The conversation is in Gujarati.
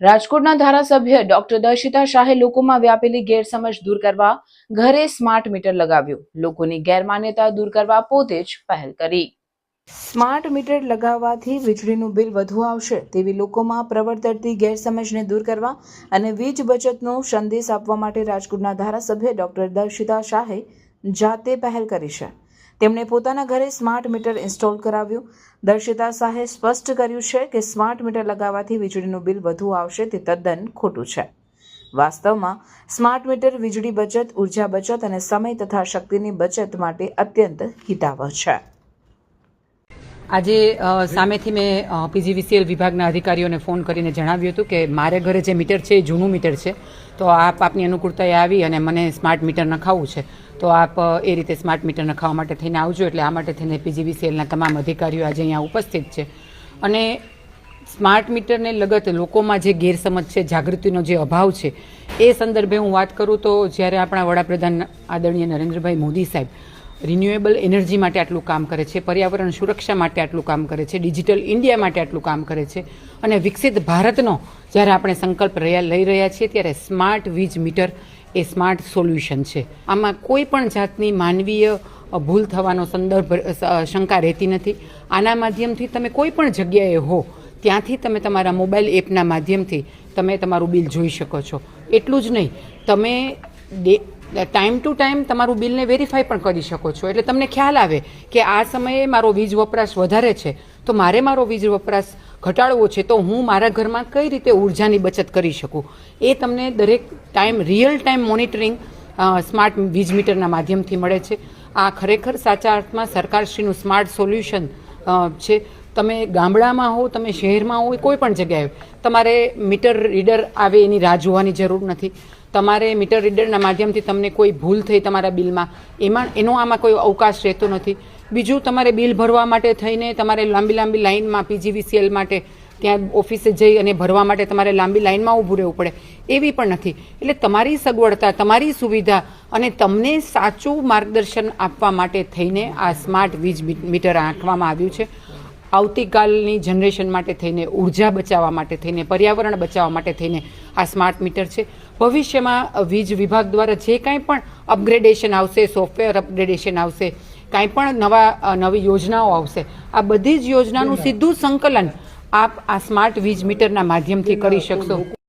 રાજકોટના ધારાસભ્ય ડોક્ટર દર્શિતા શાહે લોકોમાં વ્યાપેલી ગેરસમજ દૂર કરવા ઘરે સ્માર્ટ મીટર લગાવ્યું. લોકોની ગેરમાન્યતા દૂર કરવા પોતે જ પહેલ કરી. સ્માર્ટ મીટર લગાવવાથી વીજળીનું બિલ વધુ આવશે તેવી લોકોમાં પ્રવર્તતી ગેરસમજને દૂર કરવા અને વીજ બચતનો સંદેશ આપવા માટે રાજકોટના ધારાસભ્ય ડોક્ટર દર્શિતા શાહે જાતે પહેલ કરી છે. તેમણે પોતાના ઘરે સ્માર્ટ મીટર ઇન્સ્ટોલ કરાવ્યું. દર્શિતા શાહે સ્પષ્ટ કર્યું છે કે સ્માર્ટ મીટર લગાવવાથી વીજળીનું બિલ વધુ આવશે તે તદ્દન ખોટું છે. વાસ્તવમાં, સ્માર્ટ મીટર વીજળી બચત, ઊર્જા બચત અને સમય તથા શક્તિની બચત માટે અત્યંત હિતાવહ છે. આજે સામેથી મેં પીજીવીસીએલ વિભાગના અધિકારીઓને ફોન કરીને જણાવ્યું હતું કે મારે ઘરે જે મીટર છે એ જૂનું મીટર છે. તો આપ આપની અનુકૂળતાએ આવી અને મને સ્માર્ટ મીટર નખાવવું છે. તો આપ એ રીતે સ્માર્ટ મીટર નખાવવા માટે થઈને આવજો. એટલે આ માટે થઈને પીજીવીસીએલના તમામ અધિકારીઓ આજે અહીંયા ઉપસ્થિત છે. અને સ્માર્ટ મીટરને લગત લોકોમાં જે ગેરસમજ છે, જાગૃતિનો જે અભાવ છે, એ સંદર્ભે હું વાત કરું તો જ્યારે આપણા વડાપ્રધાન આદરણીય નરેન્દ્રભાઈ મોદી સાહેબ રિન્યુએબલ એનર્જી માટે આટલું કામ કરે છે, પર્યાવરણ સુરક્ષા માટે આટલું કામ કરે છે ડિજિટલ ઇન્ડિયા માટે આટલું કામ કરે છે અને વિકસિત ભારતનો જ્યારે આપણે સંકલ્પ રહ્યા, લઈ રહ્યા છીએ ત્યારે સ્માર્ટ વીજ મીટર એ સ્માર્ટ સોલ્યુશન છે. આમાં કોઈ પણ જાતની માનવીય ભૂલ થવાનો સંદર્ભ, શંકા રહેતી નથી. આના માધ્યમથી તમે કોઈ પણ જગ્યાએ હો, ત્યાંથી તમે તમારા મોબાઈલ એપના માધ્યમથી તમે તમારું બિલ જોઈ શકો છો. એટલું જ નહીં, તમે ટાઈમ ટુ ટાઈમ તમારું બિલને વેરીફાઈ પણ કરી શકો છો. એટલે તમને ખ્યાલ આવે કે આ સમયે મારો વીજ વપરાશ વધારે છે, તો મારે મારો વીજ વપરાશ ઘટાડવો છે, તો હું મારા ઘરમાં કઈ રીતે ઉર્જાની બચત કરી શકું? એ તમને દરેક time real time monitoring smart વીજ મીટરના માધ્યમથી મળે છે. આ ખરેખર સાચા અર્થમાં સરકારશ્રીનું સ્માર્ટ સોલ્યુશન છે. તમે ગામડામાં હો, તમે શહેરમાં હો કોઈ પણ જગ્યાએ. તમારે મીટર રીડર આવે એની રાહ જોવાની જરૂર નથી. તમારે મીટર રીડરના માધ્યમથી તમને કોઈ ભૂલ થઈ તમારા બિલમાં, એમાં, એનો આમાં કોઈ અવકાશ રહેતો નથી. બીજું, તમારે બિલ ભરવા માટે થઈને તમારે લાંબી લાંબી લાઇનમાં પીજીવીસીએલ માટે, ત્યાં ઓફિસે જઈ અને ભરવા માટે તમારે લાંબી લાઇનમાં ઊભું રહેવું પડે. એવી પણ નથી. એટલે તમારી સગવડતા, તમારી સુવિધા અને તમને સાચું માર્ગદર્શન આપવા માટે થઈને આ સ્માર્ટ વીજ મીટર આંકવામાં આવ્યું છે. આવતીકાલની જનરેશન માટે થઈને ઊર્જા બચાવવા માટે થઈને પર્યાવરણ બચાવવા માટે થઈને આ સ્માર્ટ મીટર છે. ભવિષ્યમાં વીજ વિભાગ દ્વારા જે કાંઈ પણ અપગ્રેડેશન આવશે સોફ્ટવેર અપગ્રેડેશન આવશે કાંઈ પણ નવા નવી યોજનાઓ આવશે આ બધી જ યોજનાનું સીધું સંકલન આપ આ સ્માર્ટ વીજ મીટરના માધ્યમથી કરી શકશો.